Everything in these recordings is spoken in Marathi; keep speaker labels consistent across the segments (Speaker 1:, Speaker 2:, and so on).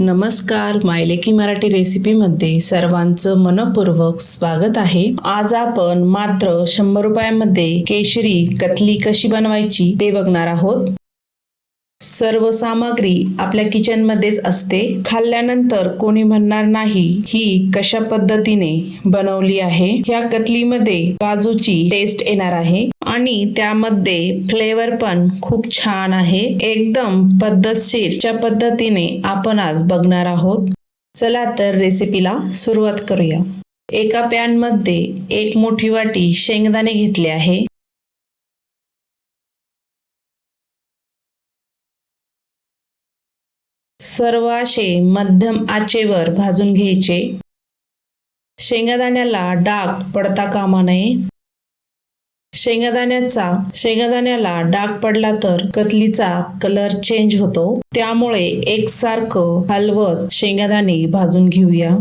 Speaker 1: नमस्कार मायलेकी मराठी रेसिपीमध्ये सर्वांचं मनपूर्वक स्वागत आहे. आज आपण मात्र शंभर रुपयामध्ये केशरी कतली कशी बनवायची ते बघणार आहोत. सर्व सामग्री आपल्या किचनमध्येच असते. खाल्ल्यानंतर कोणी म्हणणार नाही ही कशा पद्धतीने बनवली आहे? ह्या कतलीमध्ये काजूची टेस्ट येणार आहे. आणि त्यामध्ये फ्लेवर पण खूप छान आहे. एकदम पद्धतशीरच्या पद्धतीने आपण आज बघणार आहोत. चला तर रेसिपीला सुरुवात करूया. एका पॅनमध्ये एक मोठी वाटी शेंगदाणे घेतले आहे. सर्व असे मध्यम आचेवर भाजून घ्यायचे. शेंगादाण्याला डाग पडता कामा नये. शेंगादाण्याचा शेंगादाण्याला डाग पडला तर कतलीचा कलर चेंज होतो. त्यामुळे एकसारखं हलवत शेंगादाणे भाजून घेऊया.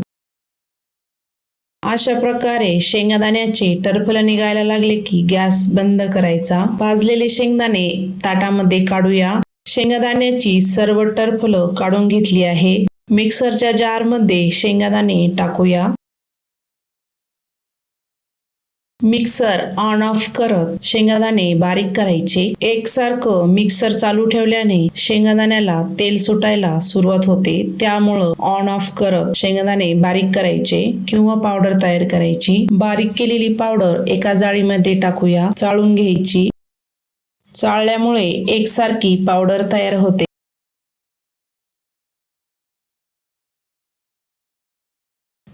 Speaker 1: अशा प्रकारे शेंगादाण्याचे टरफल निघायला लागले की गॅस बंद करायचा. भाजलेले शेंगदाणे ताटामध्ये काढूया. शेंगादाण्याची सर्व टरफलं काढून घेतली आहे. मिक्सरच्या जारमध्ये शेंगादाणे टाकूया. मिक्सर ऑन ऑफ करत शेंगादाणे बारीक करायचे. एकसारखं मिक्सर चालू ठेवल्याने शेंगादाण्याला तेल सुटायला सुरुवात होते. त्यामुळं ऑन ऑफ करत शेंगादाणे बारीक करायचे किंवा पावडर तयार करायची. बारीक केलेली पावडर एका जाळीमध्ये टाकूया. चाळून घ्यायची. चाळल्यामुळे एकसारखी पावडर तयार होते.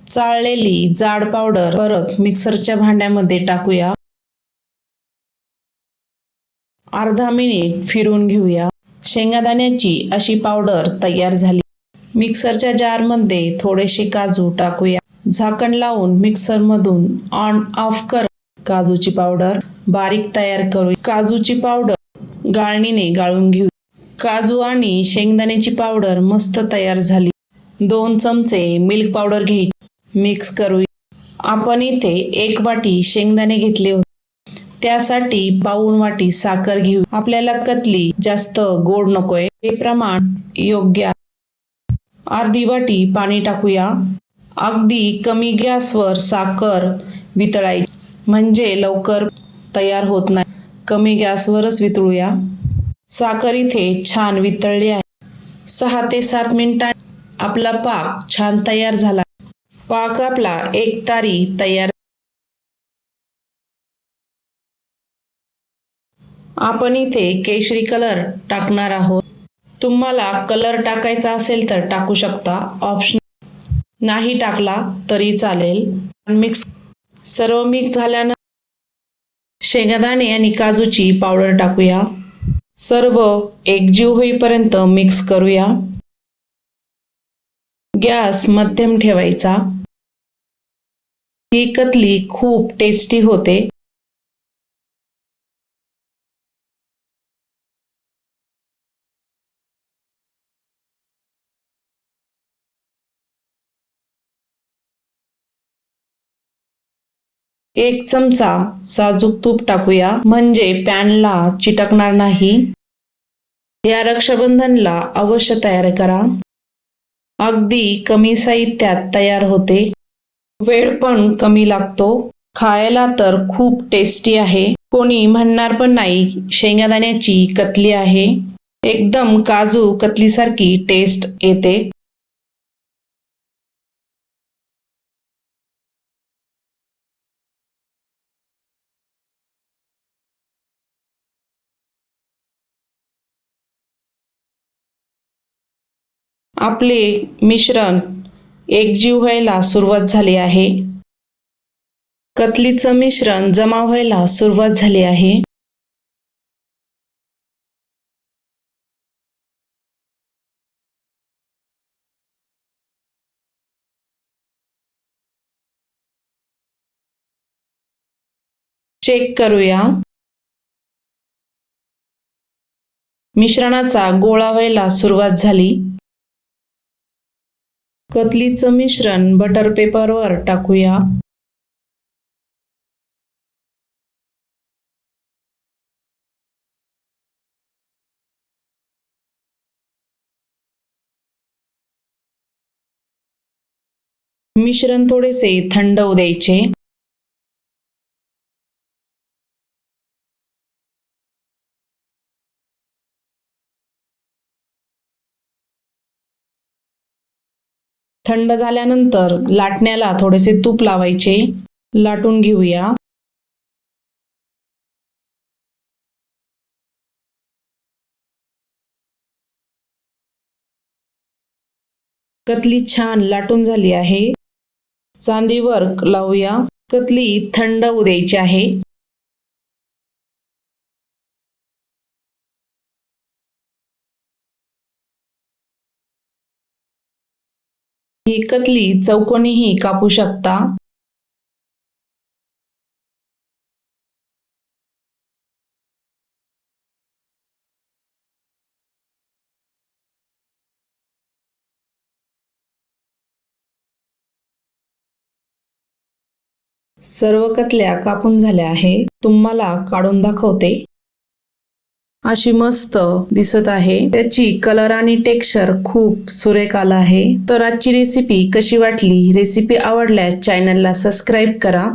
Speaker 1: चाळलेली जाड पावडर परत मिक्सरच्या भांड्यामध्ये टाकूया. अर्धा मिनिट फिरून घेऊया. शेंगादाण्याची अशी पावडर तयार झाली. मिक्सरच्या जारमध्ये थोडेसे काजू टाकूया. झाकण लावून मिक्सरमधून ऑन ऑफ कर. काजूची पावडर बारीक तयार करू. काजूची पावडर गाळणीने गाळून घेऊ. काजू आणि शेंगदाण्याची पावडर मस्त तयार झाली. दोन चमचे मिल्क पावडर घ्यायची मिक्स करू. आपण इथे एक वाटी शेंगदाणे घेतले होते. त्यासाठी पाऊन वाटी साखर घेऊ. आपल्याला कतली जास्त गोड नकोय. हे प्रमाण योग्य अर्धी वाटी पाणी टाकूया. अगदी कमी गॅसवर साखर वितळायची. म्हणजे लवकर तयार होत नाही. कमी गॅसवरच वितळूया. साखर इथे छान वितळली आहे. सहा ते सात मिनिटांनी आपला पाक छान तयार झाला. पाक आपला एक तारी तयार आपण इथे केशरी कलर टाकणार आहोत. तुम्हाला कलर टाकायचा असेल तर टाकू शकता. ऑप्शन नाही टाकला तरी चालेल. मिक्स सर्व मिक्स झाल्यानंतर शेंगादाणे आणि काजूची पावडर टाकूया. सर्व एकजीव होईपर्यंत मिक्स करूया. गॅस मध्यम ठेवायचा. ही कतली खूप टेस्टी होते. एक चमचा साजूक तूप टाकूया. म्हणजे पॅनला चिटकणार नाही. या रक्षाबंधनला अवश्य तयार करा. अगदी कमी साहित्यात तयार होते. वेळ पण कमी लागतो. खायला तर खूप टेस्टी आहे. कोणी म्हणणार पण नाही शेंगादाण्याची कतली आहे. एकदम काजू कतलीसारखी टेस्ट येते. आपले मिश्रण एकजीव व्हायला सुरुवात झाली आहे. कतलीचं मिश्रण जमा व्हायला सुरुवात झाली आहे. चेक करूया. मिश्रणाचा गोळा व्हायला सुरुवात झाली. कतलीचं मिश्रण बटर पेपरवर टाकूया. मिश्रण थोडेसे थंड होऊ द्यायचे. थंड झाल्यानंतर लाटण्याला थोडेसे तूप लावायचे. लाटून घेऊया. कतली छान लाटून झाली आहे. चांदीवर लावूया. कतली थंड होऊ द्यायची आहे. ही कतली चौकोनीही कापू शकता? सर्व कतल्या कापून झाल्या आहे तुम्हाला काढून दाखवते. अशी मस्त दिसत आहे. त्याची कलर आणि टेक्स्चर खूप सुरेख आला आहे. तर आजची रेसिपी कशी वाटली? रेसिपी आवडल्यास चॅनलला सबस्क्राईब करा.